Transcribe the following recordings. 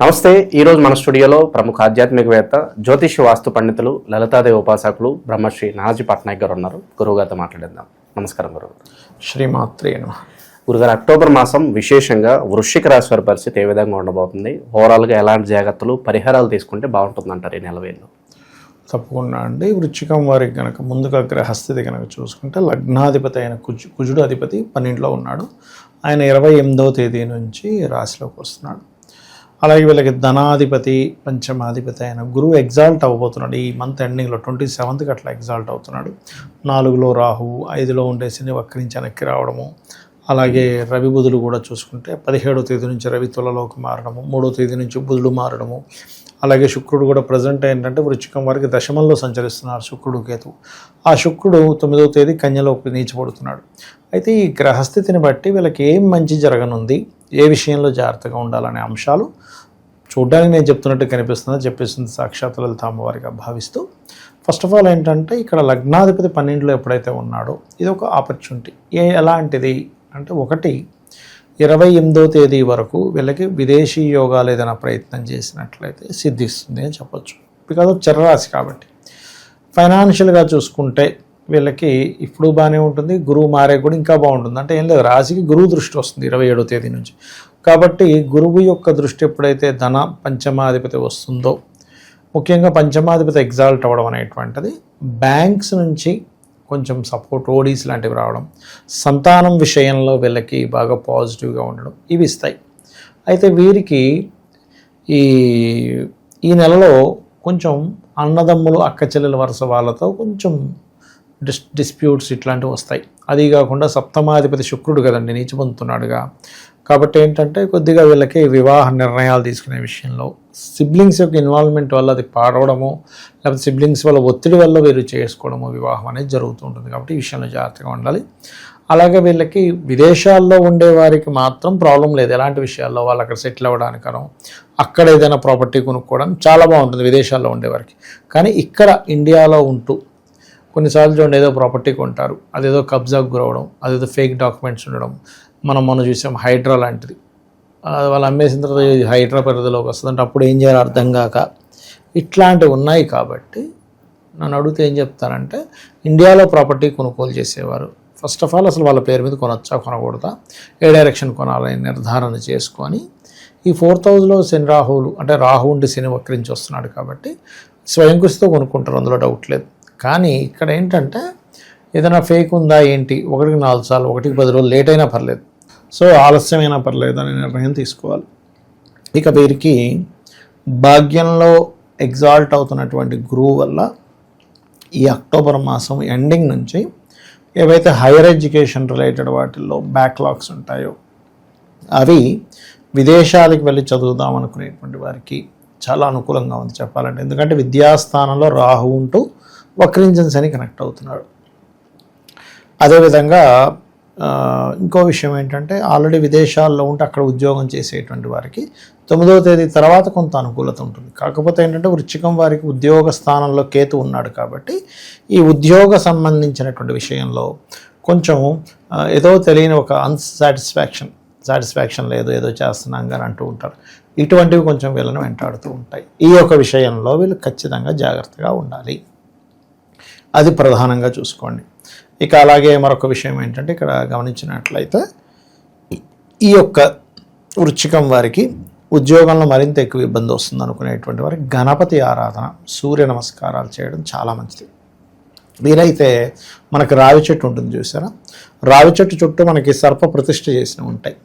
నమస్తే ఈరోజు మన స్టూడియోలో ప్రముఖ ఆధ్యాత్మికవేత్త జ్యోతిష వాస్తు పండితులు లలితాదేవి ఉపాసకులు బ్రహ్మశ్రీ నాజీ పట్నాయక్ గారు ఉన్నారు. గురువుగారితో మాట్లాడేద్దాం. నమస్కారం గురువు. శ్రీమాత్రే గురుగారు అక్టోబర్ మాసం విశేషంగా వృశ్చిక రాశి వారి పరిస్థితి ఏ విధంగా ఉండబోతుంది? ఓవరాల్గా ఎలాంటి జాగ్రత్తలు పరిహారాలు తీసుకుంటే బాగుంటుందంటారు ఈ నెలవేళ్ళు తప్పకుండా అండి. వృచ్చికం వారికి కనుక ముందుగా గ్రహస్థితి కనుక చూసుకుంటే లగ్నాధిపతి అయిన కుజు కుజుడు అధిపతి పన్నెండులో ఉన్నాడు. ఆయన ఇరవై ఎనిమిదవ తేదీ నుంచి రాశిలోకి వస్తున్నాడు. అలాగే వీళ్ళకి ధనాధిపతి పంచమాధిపతి అయిన గురువు ఎగ్జాల్ట్ అవ్వబోతున్నాడు. ఈ మంత్ ఎండింగ్లో ట్వంటీ సెవెంత్కి అట్లా ఎగ్జాల్ట్ అవుతున్నాడు. నాలుగులో రాహువు ఐదులో ఉండే శని వక్రించి వెనక్కి రావడము. అలాగే రవి బుధులు కూడా చూసుకుంటే పదిహేడో తేదీ నుంచి రవి తులలోకి మారడము. మూడో తేదీ నుంచి బుధుడు మారడము. అలాగే శుక్రుడు కూడా ప్రజెంట్ ఏంటంటే వృచ్చికం వారికి దశమంలో సంచరిస్తున్నారు శుక్రుడు కేతు. ఆ శుక్రుడు తొమ్మిదవ తేదీ కన్యలోకి నీచబడుతున్నాడు. అయితే ఈ గ్రహస్థితిని బట్టి వీళ్ళకి ఏం మంచి జరగనుంది? ఏ విషయంలో జాగ్రత్తగా ఉండాలనే అంశాలు చూడ్డానికి నేను చెప్తున్నట్టు కనిపిస్తుందో చెప్పేసింది సాక్షాత్ లలిత అమ్మవారిగా భావిస్తూ. ఫస్ట్ ఆఫ్ ఆల్ ఏంటంటే ఇక్కడ లగ్నాధిపతి పన్నెండులో ఎప్పుడైతే ఉన్నాడో ఇది ఒక ఆపర్చునిటీ ఏ ఎలాంటిది? అంటే ఒకటి ఇరవై ఎనిమిదో తేదీ వరకు వీళ్ళకి విదేశీ యోగాలు ఏదైనా ప్రయత్నం చేసినట్లయితే సిద్ధిస్తుంది అని చెప్పొచ్చు. బికాజ్ ఆఫ్ చరరాశి కాబట్టి. ఫైనాన్షియల్గా చూసుకుంటే వీళ్ళకి ఇప్పుడు బాగానే ఉంటుంది గురువు మారే కూడా ఇంకా బాగుంటుంది. అంటే ఏం లేదు రాశికి గురువు దృష్టి వస్తుంది ఇరవై ఏడో తేదీ నుంచి. కాబట్టి గురువు యొక్క దృష్టి ఎప్పుడైతే ధన పంచమాధిపతి వస్తుందో ముఖ్యంగా పంచమాధిపతి ఎగ్జాల్ట్ అవ్వడం అనేటువంటిది బ్యాంక్స్ నుంచి కొంచెం సపోర్ట్ ఓడీస్ లాంటివి రావడం సంతానం విషయంలో వీళ్ళకి బాగా పాజిటివ్గా ఉండడం ఇవి ఇస్తాయి. అయితే వీరికి ఈ ఈ నెలలో కొంచెం అన్నదమ్ములు అక్క చెల్లెల వరుస వాళ్ళతో కొంచెం డిస్ డిస్ప్యూట్స్ ఇట్లాంటివి వస్తాయి. అది కాకుండా సప్తమాధిపతి శుక్రుడు కదండి నీచి పొందుతున్నాడుగా కాబట్టి ఏంటంటే కొద్దిగా వీళ్ళకి వివాహ నిర్ణయాలు తీసుకునే విషయంలో సిబ్లింగ్స్ యొక్క ఇన్వాల్వ్మెంట్ వల్ల అది పాడవడము లేకపోతే సిబ్లింగ్స్ వల్ల ఒత్తిడి వల్ల వీరు చేసుకోవడము వివాహం అనేది జరుగుతూ ఉంటుంది. కాబట్టి ఈ విషయంలో జాగ్రత్తగా ఉండాలి. అలాగే వీళ్ళకి విదేశాల్లో ఉండే వారికి మాత్రం ప్రాబ్లం లేదు. ఎలాంటి విషయాల్లో? వాళ్ళు అక్కడ సెటిల్ అవ్వడానికనో అక్కడ ఏదైనా ప్రాపర్టీ కొనుక్కోవడం చాలా బాగుంటుంది విదేశాల్లో ఉండేవారికి కానీ ఇక్కడ ఇండియాలో ఉంటూ కొన్నిసార్లు చూడండి ఏదో ప్రాపర్టీ కొంటారు అదేదో కబ్జాకు గురవడం అదేదో ఫేక్ డాక్యుమెంట్స్ ఉండడం. మనం మొన్న చూసాం హైడ్రా లాంటిది. వాళ్ళు అమ్మేసిన తర్వాత హైడ్రా పరిధిలోకి వస్తుందంటే అప్పుడు ఏం చేయాలో అర్థం కాక ఇట్లాంటివి ఉన్నాయి కాబట్టి నన్ను అడిగితే ఏం చెప్తానంటే ఇండియాలో ప్రాపర్టీ కొనుగోలు చేసేవారు. ఫస్ట్ ఆఫ్ ఆల్ అసలు వాళ్ళ పేరు మీద కొనొచ్చా కొనకూడదా? ఏ డైరెక్షన్ కొనాలని నిర్ధారణ చేసుకొని ఈ ఫోర్త్ హౌస్లో శని రాహువులు అంటే రాహు ఉండి శని వక్రించి వస్తున్నాడు కాబట్టి స్వయం కృషితో కొనుక్కుంటారు అందులో డౌట్ లేదు. కానీ ఇక్కడ ఏంటంటే ఏదైనా ఫేక్ ఉందా ఏంటి? ఒకటికి నాలుగు సార్లు ఒకటికి పది రోజులు లేట్ అయినా పర్లేదు. సో ఆలస్యమైనా పర్లేదు అనే నిర్ణయం తీసుకోవాలి. ఇక వీరికి భాగ్యంలో ఎగ్జాల్ట్ అవుతున్నటువంటి గురువు వల్ల ఈ అక్టోబర్ మాసం ఎండింగ్ నుంచి ఏవైతే హైయర్ ఎడ్యుకేషన్ రిలేటెడ్ వాటిల్లో బ్యాక్లాగ్స్ ఉంటాయో అవి విదేశాలకు వెళ్ళి చదువుదాం అనుకునేటువంటి వారికి చాలా అనుకూలంగా ఉంది చెప్పాలంటే. ఎందుకంటే విద్యాస్థానంలో రాహు ఉంటూ వక్రింజన్స్ అని కనెక్ట్ అవుతున్నాడు. అదేవిధంగా ఇంకో విషయం ఏంటంటే ఆల్రెడీ విదేశాల్లో ఉంటే అక్కడ ఉద్యోగం చేసేటువంటి వారికి తొమ్మిదవ తేదీ తర్వాత కొంత అనుకూలత ఉంటుంది. కాకపోతే ఏంటంటే వృచ్చికం వారికి ఉద్యోగ స్థానంలో కేతు ఉన్నాడు కాబట్టి ఈ ఉద్యోగ సంబంధించినటువంటి విషయంలో కొంచెం ఏదో తెలియని ఒక అన్సాటిస్ఫాక్షన్ సాటిస్ఫాక్షన్ లేదు ఏదో చేస్తున్నాం కానీ అంటూ ఉంటారు. ఇటువంటివి కొంచెం వీళ్ళని వెంటాడుతూ ఉంటాయి. ఈ యొక్క విషయంలో వీళ్ళు ఖచ్చితంగా జాగ్రత్తగా ఉండాలి. అది ప్రధానంగా చూసుకోండి. ఇక అలాగే మరొక విషయం ఏంటంటే ఇక్కడ గమనించినట్లయితే ఈ యొక్క వృచ్చికం వారికి ఉద్యోగంలో మరింత ఎక్కువ ఇబ్బంది వస్తుంది అనుకునేటువంటి వారికి గణపతి ఆరాధన సూర్య నమస్కారాలు చేయడం చాలా మంచిది. వీలైతే మనకు రావి చెట్టు ఉంటుంది చూసారా? రావి చెట్టు చుట్టూ మనకి సర్ప ప్రతిష్ఠ చేసినవి ఉంటాయి.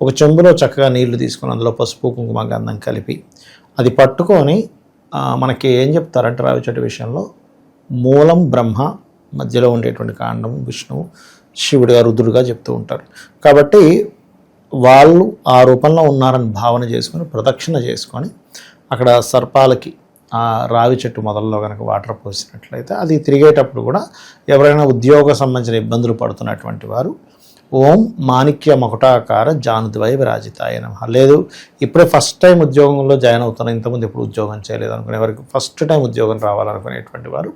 ఒక చెంబులో చక్కగా నీళ్ళు తీసుకుని అందులో పసుపు కుంకుమ గంధం కలిపి అది పట్టుకొని మనకి ఏం చెప్తారంటే రావి చెట్టు విషయంలో? మూలం బ్రహ్మ మధ్యలో ఉండేటువంటి కాండం విష్ణువు శివుడిగా రుద్రుడిగా చెప్తూ ఉంటారు. కాబట్టి వాళ్ళు ఆ రూపంలో ఉన్నారని భావన చేసుకొని ప్రదక్షిణ చేసుకొని అక్కడ సర్పాలకి ఆ రావి చెట్టు మొదల్లో కనుక వాటర్ పోసినట్లయితే అది తిరిగేటప్పుడు కూడా ఎవరైనా ఉద్యోగ సంబంధించిన ఇబ్బందులు పడుతున్నటువంటి వారు ఓం మాణిక్య మకుటాకార జానుద్వై విరాజితాయ నమ. లేదు ఇప్పుడే ఫస్ట్ టైం ఉద్యోగంలో జాయిన్ అవుతున్నా ఇంతకుముందు ఎప్పుడు ఉద్యోగం చేయలేదు అనుకునే వారికి ఫస్ట్ టైం ఉద్యోగం రావాలనుకునేటువంటి వారు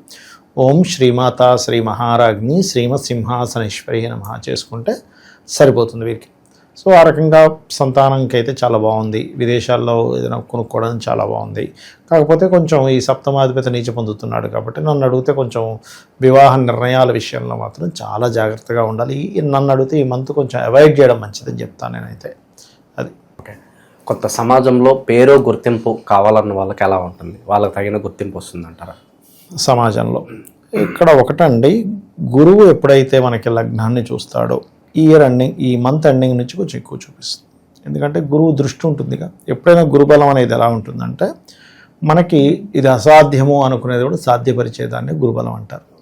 ఓం శ్రీమాత శ్రీ మహారాజ్ని శ్రీమత్ సింహాసనేశ్వరి నమ చేసుకుంటే సరిపోతుంది వీరికి. సో ఆ రకంగా సంతానంకి అయితే చాలా బాగుంది. విదేశాల్లో ఏదైనా కొనుక్కోవడం చాలా బాగుంది. కాకపోతే కొంచెం ఈ సప్తమాధిపతి నీచ పొందుతున్నాడు కాబట్టి నన్ను అడిగితే కొంచెం వివాహ నిర్ణయాల విషయంలో మాత్రం చాలా జాగ్రత్తగా ఉండాలి. ఈ- నన్ను అడిగితే ఈ మంత్ కొంచెం అవాయిడ్ చేయడం మంచిదని చెప్తాను నేనైతే. అది. ఓకే. కొత్త సమాజంలో పేరు గుర్తింపు కావాలన్న వాళ్ళకి ఎలా ఉంటుంది? వాళ్ళకి తగిన గుర్తింపు వస్తుందంటారా? సమాజంలో. ఇక్కడ ఒకటండి గురువు ఎప్పుడైతే మనకి లగ్నాన్ని చూస్తాడో ఇయర్ ఎండింగ్ ఈ మంత్ ఎండింగ్ నుంచి కొంచెం ఎక్కువ చూపిస్తుంది. ఎందుకంటే గురువు దృష్టి ఉంటుందిగా. ఎప్పుడైనా గురుబలం అనేది ఎలా ఉంటుందంటే మనకి ఇది అసాధ్యము అనుకునేది కూడా సాధ్యపరిచేదాన్ని గురుబలం అంటారు.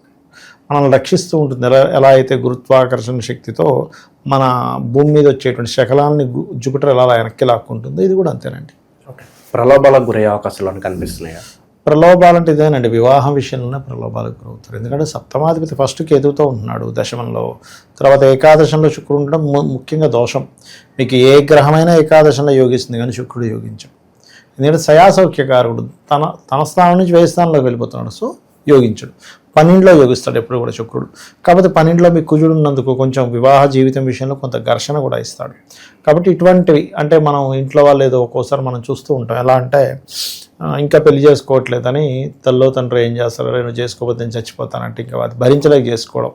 మనల్ని రక్షిస్తూ ఉంటుంది. ఎలా ఎలా అయితే గురుత్వాకర్షణ శక్తితో మన భూమి మీద వచ్చేటువంటి శకలాన్ని గు- ఎలా వెనక్కి లాక్కుంటుందో ఇది కూడా అంతేనండి. ఓకే. ప్రలోభాలకు గురయ్యే అవకాశాలు అని ప్రలోభాలు అంటే ఇదేనండి వివాహం విషయంలోనే ప్రలోభాలకు గురవుతారు. ఎందుకంటే సప్తమాధిపతి ఫస్ట్ కేతువుతో ఉంటున్నాడు దశమంలో. తర్వాత ఏకాదశంలో శుక్రుడు ఉండడం ము- ముఖ్యంగా దోషం. మీకు ఏ గ్రహమైనా ఏకాదశంలో యోగిస్తుంది కానీ శుక్రుడు యోగించం ఎందుకంటే సయాసౌఖ్యకారుడు తన తన స్థానం నుంచి వేరే స్థానంలోకి వెళ్ళిపోతున్నాడు. సో యోగించడు. పన్నెండులో యోగిస్తాడు ఎప్పుడు కూడా శుక్రుడు. కాకపోతే పన్నెండులో మీ కుజుడు ఉన్నందుకు కొంచెం వివాహ జీవితం విషయంలో కొంత ఘర్షణ కూడా ఇస్తాడు. కాబట్టి ఇటువంటివి అంటే మనం ఇంట్లో వాళ్ళు ఏదో ఒక్కోసారి మనం చూస్తూ ఉంటాం. ఎలా అంటే ఇంకా పెళ్ళి చేసుకోవట్లేదని తల్లో తండ్రి ఏం చేస్తారు నేను చేసుకోకపోతే నేను చచ్చిపోతానంటే ఇంకా అది భరించలేక చేసుకోవడం.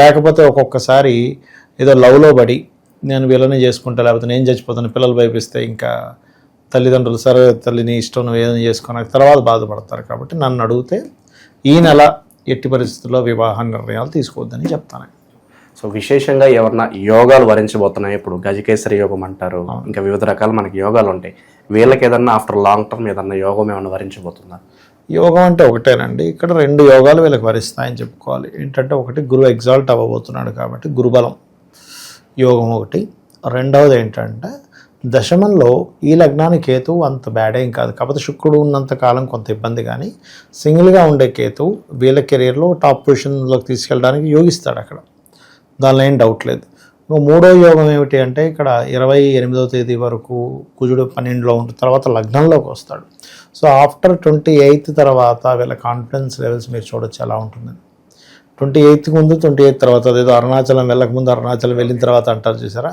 లేకపోతే ఒక్కొక్కసారి ఏదో లవ్లో పడి నేను వీళ్ళని చేసుకుంటా లేకపోతే నేను చచ్చిపోతాను పిల్లలు భయపిస్తే ఇంకా తల్లిదండ్రులు సరే తల్లిని ఇష్టం ఏదైనా చేసుకున్న తర్వాత బాధపడతారు. కాబట్టి నన్ను అడిగితే ఈ నెల ఎట్టి పరిస్థితుల్లో వివాహ నిర్ణయాలు తీసుకోవద్దని చెప్తాను. సో విశేషంగా ఎవరన్నా యోగాలు వరించబోతున్నాయి ఇప్పుడు గజకేసరి యోగం అంటారు ఇంకా వివిధ రకాల మనకి యోగాలు ఉంటాయి. వీళ్ళకి ఏదన్నా ఆఫ్టర్ లాంగ్ టర్మ్ ఏదన్నా యోగం ఏమన్నా వరించబోతుందా? యోగం అంటే ఒకటేనండి. ఇక్కడ రెండు యోగాలు వీళ్ళకి వరిస్తాయని చెప్పుకోవాలి. ఏంటంటే ఒకటి గురువు ఎగ్జాల్ట్ అవ్వబోతున్నాడు కాబట్టి గురుబలం. యోగం ఒకటి. రెండవది ఏంటంటే దశమంలో ఈ లగ్నానికి కేతు అంత బ్యాడ్ ఏం కాదు. కాకపోతే శుక్రుడు ఉన్నంత కాలం కొంత ఇబ్బంది కానీ సింగిల్గా ఉండే కేతు వీళ్ళ కెరీర్లో టాప్ పొజిషన్లోకి తీసుకెళ్ళడానికి యోగిస్తాడు అక్కడ. దానిలో ఏం డౌట్ లేదు. ఇంకో మూడో యోగం ఏమిటి అంటే ఇక్కడ ఇరవై ఎనిమిదవ తేదీ వరకు కుజుడు పన్నెండులో ఉంటుంది తర్వాత లగ్నంలోకి వస్తాడు. సో ఆఫ్టర్ ట్వంటీ ఎయిత్ తర్వాత వీళ్ళ కాన్ఫిడెన్స్ లెవెల్స్ మీరు చూడొచ్చు ఎలా ఉంటుందని. ట్వంటీ ఎయిత్ ముందు ట్వంటీ ఎయిత్ తర్వాత అదేదో అరుణాచలం వెళ్ళక ముందు అరుణాచలం వెళ్ళిన తర్వాత అంటారు చూసారా?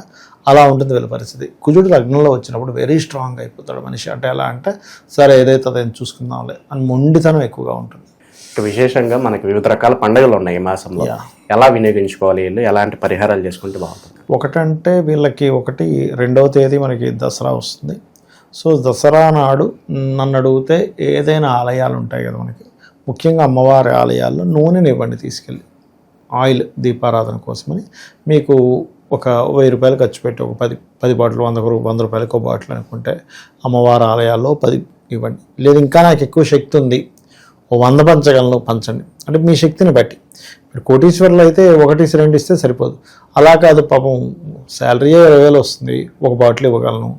అలా ఉంటుంది వీళ్ళ పరిస్థితి. కుజుడు లగ్నంలో వచ్చినప్పుడు వెరీ స్ట్రాంగ్ అయిపోతాడు మనిషి. అంటే ఎలా అంటే సరే ఏదైతే అదేం చూసుకుందాంలే అని మొండితనం ఎక్కువగా ఉంటుంది. ఇక విశేషంగా మనకి వివిధ రకాల పండుగలు ఉన్నాయి ఈ మాసంలో. ఎలా వినియోగించుకోవాలి వీళ్ళు? ఎలాంటి పరిహారాలు చేసుకుంటే బాగుంటుంది? ఒకటంటే వీళ్ళకి ఒకటి రెండవ తేదీ మనకి దసరా వస్తుంది. సో దసరా నాడు నన్ను అడిగితే ఏదైనా ఆలయాలు ఉంటాయి కదా మనకి. ముఖ్యంగా అమ్మవారి ఆలయాల్లో నూనెని ఇవ్వండి తీసుకెళ్ళి. ఆయిల్ దీపారాధన కోసమని. మీకు ఒక వెయ్యి రూపాయలు ఖర్చు పెట్టి ఒక పది పది బాటిల్ వంద వంద రూపాయలకు ఒక బాటిల్ అనుకుంటే అమ్మవారి ఆలయాల్లో పది ఇవ్వండి. లేదు ఇంకా నాకు ఎక్కువ శక్తి ఉంది. ఓ వంద పంచగలను పంచండి. అంటే మీ శక్తిని బట్టి. ఇప్పుడు కోటీశ్వర్లు అయితే ఒకటి రెండు ఇస్తే సరిపోదు. అలా కాదు పాపం శాలరీ ఇరవై వేలు వస్తుంది. ఒక బాటిల్ ఇవ్వగలను.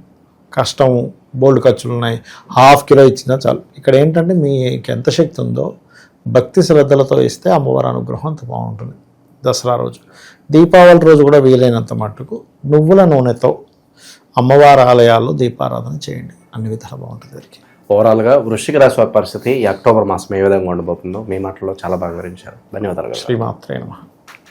కష్టం బోల్డ్ ఖర్చులు ఉన్నాయి. హాఫ్ కిలో ఇచ్చినా చాలు. ఇక్కడ ఏంటంటే మీకు ఎంత శక్తి ఉందో భక్తి శ్రద్ధలతో ఇస్తే అమ్మవారి అనుగ్రహం అంత బాగుంటుంది. దసరా రోజు. దీపావళి రోజు కూడా వీలైనంత మట్టుకు నువ్వుల నూనెతో అమ్మవారి ఆలయాల్లో దీపారాధన చేయండి. అన్ని విధాలు బాగుంటుంది వీరికి ఓవరాల్గా వృశ్చిక రాశి పరిస్థితి ఈ అక్టోబర్ మాసం ఏ విధంగా ఉండబోతుందో మీ మాటల్లో చాలా బాగా వివరించారు. ధన్యవాదాలు. గారు. శ్రీమాత్రే నమః.